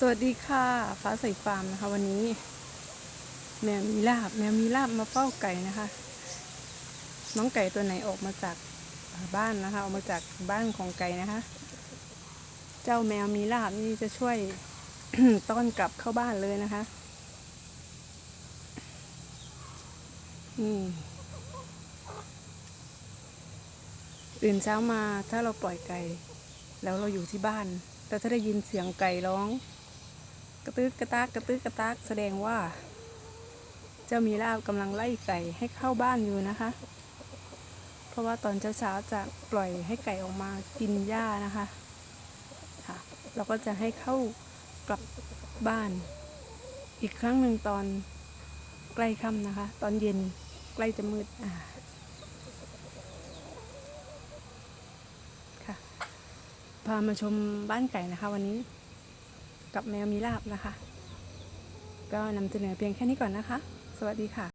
สวัสดีค่ะ ฟ้าใสฟาร์มนะคะ วันนี้ แมวมีลาบ แมวมีลาบมาเฝ้าไก่นะคะ น้องไก่ตัวไหนออกมาจากบ้านนะคะ ออกมาจากบ้านของไก่นะคะ เจ้าแมวมีลาบนี่จะช่วย ต้อนกลับเข้าบ้านเลยนะคะอืมตื่นเช้ามาถ้าเราปล่อยไก่ แล้วเราอยู่ที่บ้านเราจะได้ยินเสียงไก่ร้อง กระตึกกระตากกระตึกกระตากแสดงว่า เจ้ามีลาบกำลังไล่ไก่ให้เข้าบ้านอยู่นะคะ เพราะว่าตอนเช้าๆจะปล่อยให้ไก่ออกมากินหญ้านะคะค่ะเราก็จะให้เข้ากลับบ้าน อีกครั้งหนึ่งตอนใกล้ค่ำนะคะ ตอนเย็นใกล้จะมืดอ่าค่ะพามาชมบ้านไก่นะคะวันนี้ กับแมวมีลาบนะคะ ก็นำเสนอเพียงแค่นี้ก่อนนะคะ สวัสดีค่ะ